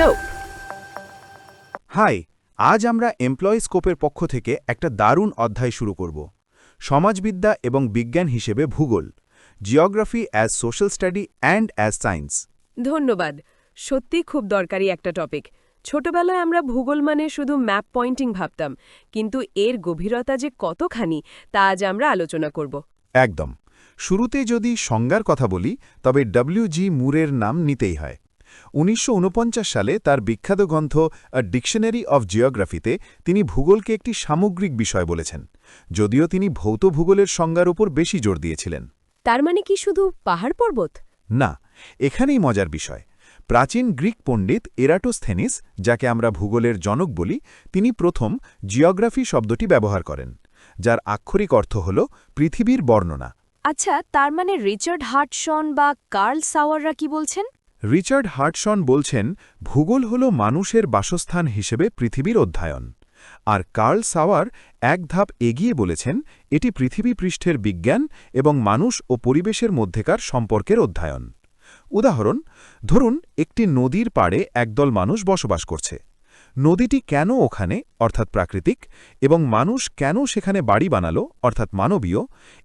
Scope high আজ আমরা employee স্কোপের পক্ষ থেকে একটা দারুণ অধ্যায় শুরু করব। সমাজবিদ্যা এবং বিজ্ঞান হিসেবে ভূগোল geography as social study and as science ধন্যবাদ সত্যি খুব দরকারি একটা টপিক ছোটবেলায় আমরা ভূগোল মানে শুধু ম্যাপ পয়েন্টিং ভাবতাম কিন্তু এর গভীরতা যে কতখানি তা আজ আমরা আলোচনা করব। একদম শুরুতে যদি সংজ্ঞার কথা বলি তবে ডব্লিউ জি মুরের নাম নিতেই হয়। উনিশশো ঊনপঞ্চাশ সালে তার বিখ্যাত গ্রন্থ আ ডিকশনারি অব জিওগ্রাফিতে তিনি ভূগোলকে একটি সামগ্রিক বিষয় বলেছেন যদিও তিনি ভৌত ভূগোলের সংজ্ঞার উপর বেশি জোর দিয়েছিলেন। তার মানে কি শুধু পাহাড় পর্বত? না এখানেই মজার বিষয়। প্রাচীন গ্রিক পণ্ডিত এরাটোস্থেনিস যাকে আমরা ভূগোলের জনক বলি তিনি প্রথম জিওগ্রাফি শব্দটি ব্যবহার করেন যার আক্ষরিক অর্থ হল পৃথিবীর বর্ণনা। আচ্ছা তার মানে রিচার্ড হার্টসন বা কার্ল সাওয়াররা কি বলছেন? রিচার্ড হার্টসন বলছেন, ভূগোল হল মানুষের বাসস্থান হিসেবে পৃথিবীর অধ্যয়ন। আর কার্ল সাওয়ার এক ধাপ এগিয়ে বলেছেন, এটি পৃথিবী পৃষ্ঠের বিজ্ঞান এবং মানুষ ও পরিবেশের মধ্যেকার সম্পর্কের অধ্যয়ন। উদাহরণ, ধরুন, একটি নদীর পাড়ে একদল মানুষ বসবাস করছে। নদীটি কেন ওখানে, অর্থাৎ প্রাকৃতিক, এবং মানুষ কেন সেখানে বাড়ি বানালো, অর্থাৎ মানবীয়,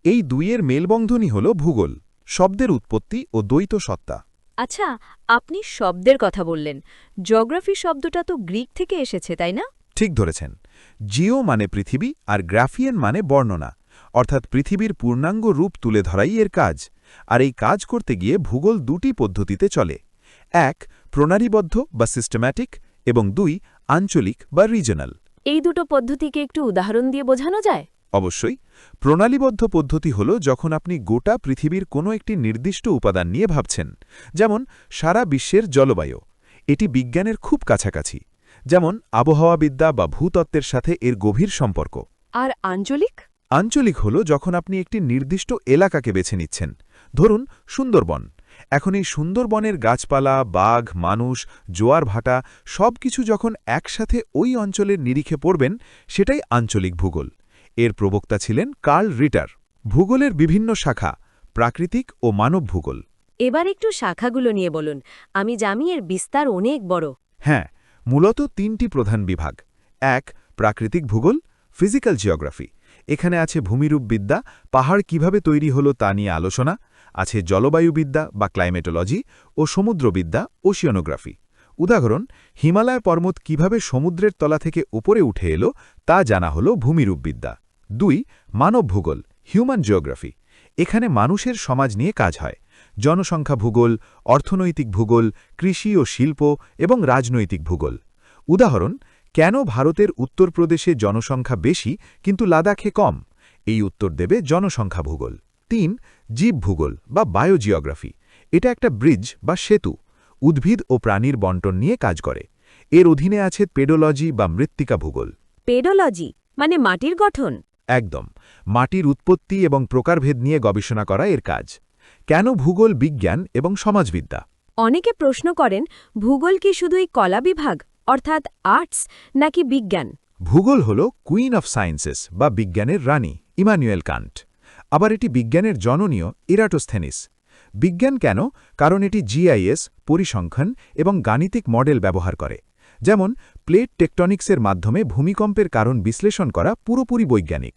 এই দুইয়ের মেলবন্ধনই হল ভূগোল, শব্দের উৎপত্তি ও দ্বৈত সত্তা। আচ্ছা আপনি শব্দের কথা বললেন। জিওগ্রাফি শব্দটা তো গ্রিক থেকে এসেছে তাই না? ঠিক ধরেছেন। জিও মানে পৃথিবী আর গ্রাফিয়ান মানে বর্ণনা। অর্থাৎ পৃথিবীর পূর্ণাঙ্গ রূপ তুলে ধরাই এর কাজ। আর এই কাজ করতে গিয়ে ভূগোল দুটি পদ্ধতিতে চলে। এক প্রণালীবদ্ধ বা সিস্টেম্যাটিক এবং দুই আঞ্চলিক বা রিজনাল এই দুটো পদ্ধতিকে একটু উদাহরণ দিয়ে বোঝানো যায়? অবশ্যই প্রণালীবদ্ধ পদ্ধতি হল যখন আপনি গোটা পৃথিবীর কোনো একটি নির্দিষ্ট উপাদান নিয়ে ভাবছেন যেমন সারা বিশ্বের জলবায়ু। এটি বিজ্ঞানের খুব কাছাকাছি যেমন আবহাওয়াবিদ্যা বা ভূতত্ত্বের সাথে এর গভীর সম্পর্ক। আর আঞ্চলিক? আঞ্চলিক হল যখন আপনি একটি নির্দিষ্ট এলাকাকে বেছে নিচ্ছেন। ধরুন সুন্দরবন। এখন এই সুন্দরবনের গাছপালা বাঘ মানুষ জোয়ার ভাটা সব কিছু যখন একসাথে ওই অঞ্চলের নিরিখে পড়বেন সেটাই আঞ্চলিক ভূগোল। এর প্রবক্তা ছিলেন কার্ল রিটার। ভূগোলের বিভিন্ন শাখা প্রাকৃতিক ও মানব ভূগোল। এবার একটু শাখাগুলো নিয়ে বলুন। আমি জামি এর বিস্তার অনেক বড়। হ্যাঁ মূলত তিনটি প্রধান বিভাগ। এক প্রাকৃতিক ভূগোল ফিজিক্যাল জিওগ্রাফি। এখানে আছে ভূমিরূপবিদ্যা পাহাড় কীভাবে তৈরি হলো তা নিয়ে আলোচনা আছে জলবায়ুবিদ্যা বা ক্লাইমেটোলজি ও সমুদ্রবিদ্যা ওশিয়ানোগ্রাফি উদাহরণ হিমালয় পর্বত কীভাবে সমুদ্রের তলা থেকে উপরে উঠে এলো তা জানা হল ভূমিরূপবিদ্যা দুই, মানব ভূগোল হিউম্যান জিওগ্রাফি এখানে মানুষের সমাজ নিয়ে কাজ হয়। জনসংখ্যা ভূগোল, অর্থনৈতিক ভূগোল, কৃষি ও শিল্প এবং রাজনৈতিক ভূগোল। উদাহরণ, কেন ভারতের উত্তরপ্রদেশে জনসংখ্যা বেশি কিন্তু লাদাখে কম? এই উত্তর দেবে জনসংখ্যা ভূগোল। তিন, জীব ভূগোল বা বায়োজিওগ্রাফি এটা একটা ব্রিজ বা সেতু। উদ্ভিদ ও প্রাণীর বন্টন নিয়ে কাজ করে। এর অধীনে আছে পেডোলজি বা মৃত্তিকা ভূগোল। পেডোলজি মানে মাটির গঠন। একদম। মাটির উৎপত্তি এবং প্রকারভেদ নিয়ে গবেষণা করা এর কাজ। কেন ভূগোল বিজ্ঞান এবং সমাজবিদ্যা? অনেকে প্রশ্ন করেন ভূগোল কি শুধুই কলা বিভাগ অর্থাৎ আর্টস নাকি বিজ্ঞান? ভূগোল হল কুইন অফ সায়েন্সেস বা বিজ্ঞানের রানী ইমানুয়েল কান্ট। আবার এটি বিজ্ঞানের জননীয় ইরাটোস্থেনিস। বিজ্ঞান কেন? কারণ এটি জিআইএস পরিসংখ্যান এবং গাণিতিক মডেল ব্যবহার করে। যেমন প্লেট টেকটনিক্সের মাধ্যমে ভূমিকম্পের কারণ বিশ্লেষণ করা পুরোপুরি বৈজ্ঞানিক।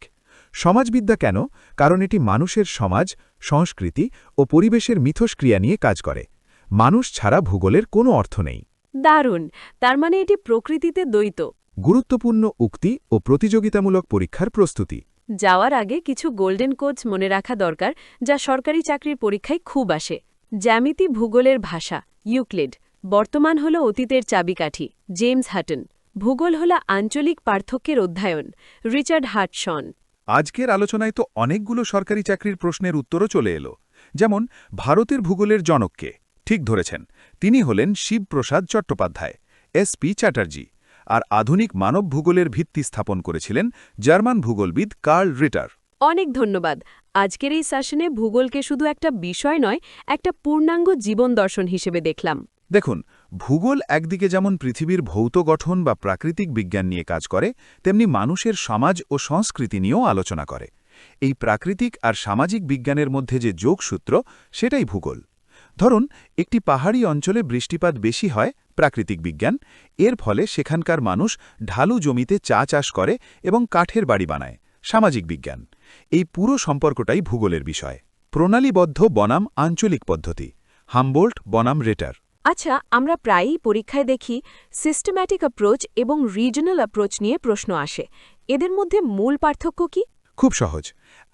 সমাজবিদ্যা কেন? কারণ এটি মানুষের সমাজ সংস্কৃতি ও পরিবেশের মিথস্ক্রিয়া নিয়ে কাজ করে। মানুষ ছাড়া ভূগোলের কোনো অর্থ নেই। দারুণ! তার মানে এটি প্রকৃতিতে দ্বৈত। গুরুত্বপূর্ণ উক্তি ও প্রতিযোগিতামূলক পরীক্ষার প্রস্তুতি। যাওয়ার আগে কিছু গোল্ডেন কোচ মনে রাখা দরকার যা সরকারি চাকরির পরীক্ষায় খুব আসে। জ্যামিতি ভূগোলের ভাষা ইউক্লিড। বর্তমান হল অতীতের চাবিকাঠি জেমস হাটন। ভূগোল হল আঞ্চলিক পার্থক্যের অধ্যয়ন রিচার্ড হাটসন আজকের আলোচনায় তো অনেকগুলো সরকারি চাকরির প্রশ্নের উত্তরও চলে এলো। যেমন ভারতের ভূগোলের জনককে ঠিক ধরেছেন তিনি হলেন শিবপ্রসাদ চট্টোপাধ্যায় এস পি চ্যাটার্জি আর আধুনিক মানব ভূগোলের ভিত্তি স্থাপন করেছিলেন জার্মান ভূগোলবিদ কার্ল রিটার। অনেক ধন্যবাদ। আজকের এই সেশনে ভূগোলকে শুধু একটা বিষয় নয় একটা পূর্ণাঙ্গ জীবন দর্শন হিসেবে দেখলাম। দেখুন, ভূগোল একদিকে যেমন পৃথিবীর ভৌত গঠন বা প্রাকৃতিক বিজ্ঞান নিয়ে কাজ করে, তেমনি মানুষের সমাজ ও সংস্কৃতি নিয়েও আলোচনা করে। এই প্রাকৃতিক আর সামাজিক বিজ্ঞানের মধ্যে যে যোগসূত্র, সেটাই ভূগোল। ধরুন, একটি পাহাড়ি অঞ্চলে বৃষ্টিপাত বেশি হয়, প্রাকৃতিক বিজ্ঞান, এর ফলে সেখানকার মানুষ ঢালু জমিতে চা চাষ করে এবং কাঠের বাড়ি বানায়, সামাজিক বিজ্ঞান। এই পুরো সম্পর্কটাই ভূগোলের বিষয়। প্রণালীবদ্ধ বনাম আঞ্চলিক পদ্ধতি। হামবোল্ট বনাম রেটার। আচ্ছা আমরা প্রায়ই পরীক্ষায় দেখি সিস্টেম্যাটিক অ্যাপ্রোচ এবং রিজনাল অ্যাপ্রোচ নিয়ে প্রশ্ন আসে। এদের মধ্যে মূল পার্থক্য কি? খুব সহজ।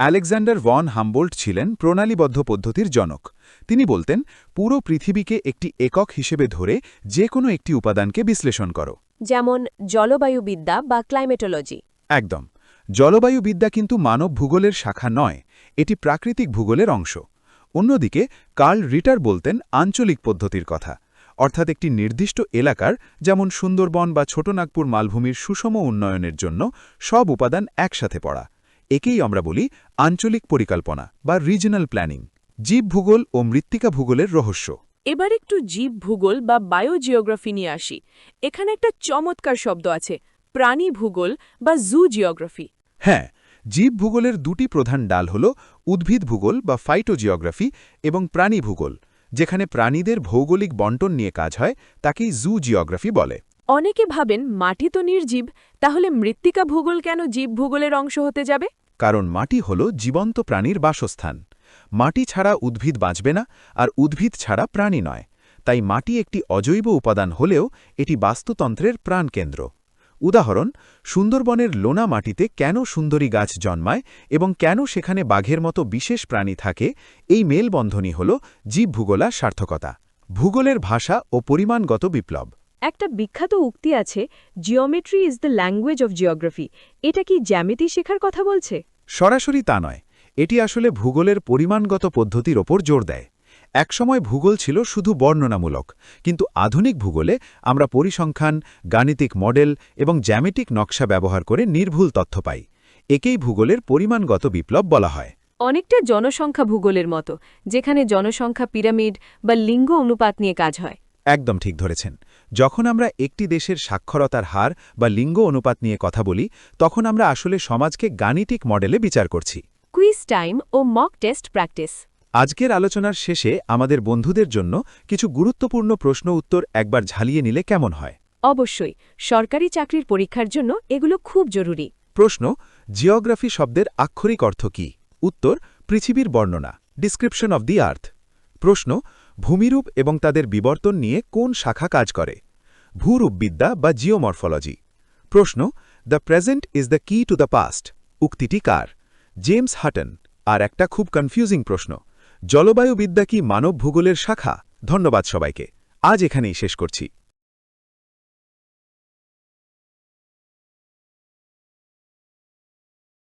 আলেকজান্ডার ভন হামবোল্ট ছিলেন প্রণালীবদ্ধ পদ্ধতির জনক। তিনি বলতেন পুরো পৃথিবীকে একটি একক হিসেবে ধরে যে কোনো একটি উপাদানকে বিশ্লেষণ করো। যেমন জলবায়ুবিদ্যা বা ক্লাইমেটোলজি একদম। জলবায়ুবিদ্যা কিন্তু মানব ভূগোলের শাখা নয় এটি প্রাকৃতিক ভূগোলের অংশ। অন্যদিকে কার্ল রিটার বলতেন আঞ্চলিক পদ্ধতির কথা। অর্থাৎ একটি নির্দিষ্ট এলাকার যেমন সুন্দরবন বা ছোটনাগপুর মালভূমির সুষম উন্নয়নের জন্য সব উপাদান একসাথে পড়া। একেই আমরা বলি আঞ্চলিক পরিকল্পনা বা রিজনাল প্ল্যানিং। জীব ভূগোল ও মৃত্তিকা ভূগোলের রহস্য। এবার একটু জীব ভূগোল বা বায়োজিওগ্রাফি নিয়ে আসি। এখানে একটা চমৎকার শব্দ আছে প্রাণী ভূগোল বা জু জিওগ্রাফি। হ্যাঁ জীব ভূগোলের দুটি প্রধান ডাল হল উদ্ভিদ ভূগোল বা ফাইটোজিওগ্রাফি এবং প্রাণী ভূগোল। যেখানে প্রাণীদের ভৌগোলিক বন্টন নিয়ে কাজ হয় তাকেই জু জিওগ্রাফি বলে। অনেকে ভাবেন মাটি তো নির্জীব তাহলে মৃত্তিকা ভূগোল কেন জীব ভূগোলের অংশ হতে যাবে? কারণ মাটি হল জীবন্ত প্রাণীর বাসস্থান। মাটি ছাড়া উদ্ভিদ বাঁচবে না আর উদ্ভিদ ছাড়া প্রাণী নয়। তাই মাটি একটি অজৈব উপাদান হলেও এটি বাস্তুতন্ত্রের প্রাণকেন্দ্র। উদাহরণ সুন্দরবনের লোনা মাটিতে কেন সুন্দরী গাছ জন্মায় এবং কেন সেখানে বাঘের মতো বিশেষ প্রাণী থাকে এই মেলবন্ধনই হল জীবভূগোলা সার্থকতা। ভূগোলের ভাষা ও পরিমাণগত বিপ্লব। একটা বিখ্যাত উক্তি আছে geometry is the language of geography এটা কি জ্যামিতি শেখার কথা বলছে? সরাসরি তা নয় এটি আসলে ভূগোলের পরিমাণগত পদ্ধতির ওপর জোর দেয়। একসময় ভূগোল ছিল শুধু বর্ণনামূলক কিন্তু আধুনিক ভূগোলে আমরা পরিসংখ্যান গাণিতিক মডেল এবং জ্যামিতিক নকশা ব্যবহার করে নির্ভুল তথ্য পাই। একেই ভূগোলের পরিমাণগত বিপ্লব বলা হয়। অনেকটা জনসংখ্যা ভূগোলের মতো যেখানে জনসংখ্যা পিরামিড বা লিঙ্গ অনুপাত নিয়ে কাজ হয়। একদম ঠিক ধরেছেন। যখন আমরা একটি দেশের সাক্ষরতার হার বা লিঙ্গ অনুপাত নিয়ে কথা বলি তখন আমরা আসলে সমাজকে গাণিতিক মডেলে বিচার করছি। কুইজ টাইম ও মক টেস্ট প্র্যাকটিস। আজকের আলোচনার শেষে আমাদের বন্ধুদের জন্য কিছু গুরুত্বপূর্ণ প্রশ্ন উত্তর একবার ঝালিয়ে নিলে কেমন হয়? অবশ্যই সরকারি চাকরির পরীক্ষার জন্য এগুলো খুব জরুরি। প্রশ্ন জিওগ্রাফি শব্দের আক্ষরিক অর্থ কি? উত্তর পৃথিবীর বর্ণনা ডিসক্রিপশন অব দি আর্থ প্রশ্ন ভূমিরূপ এবং তাদের বিবর্তন নিয়ে কোন শাখা কাজ করে? ভূরূপবিদ্যা বা জিওমরফোলজি। প্রশ্ন the present is the key to the past উক্তিটি কার? James Hutton. আর একটা খুব কনফিউজিং প্রশ্ন জলবায়ুবিদ্যা কি মানব ভূগোলের শাখা? ধন্যবাদ সবাইকে। আজ এখানেই শেষ করছি।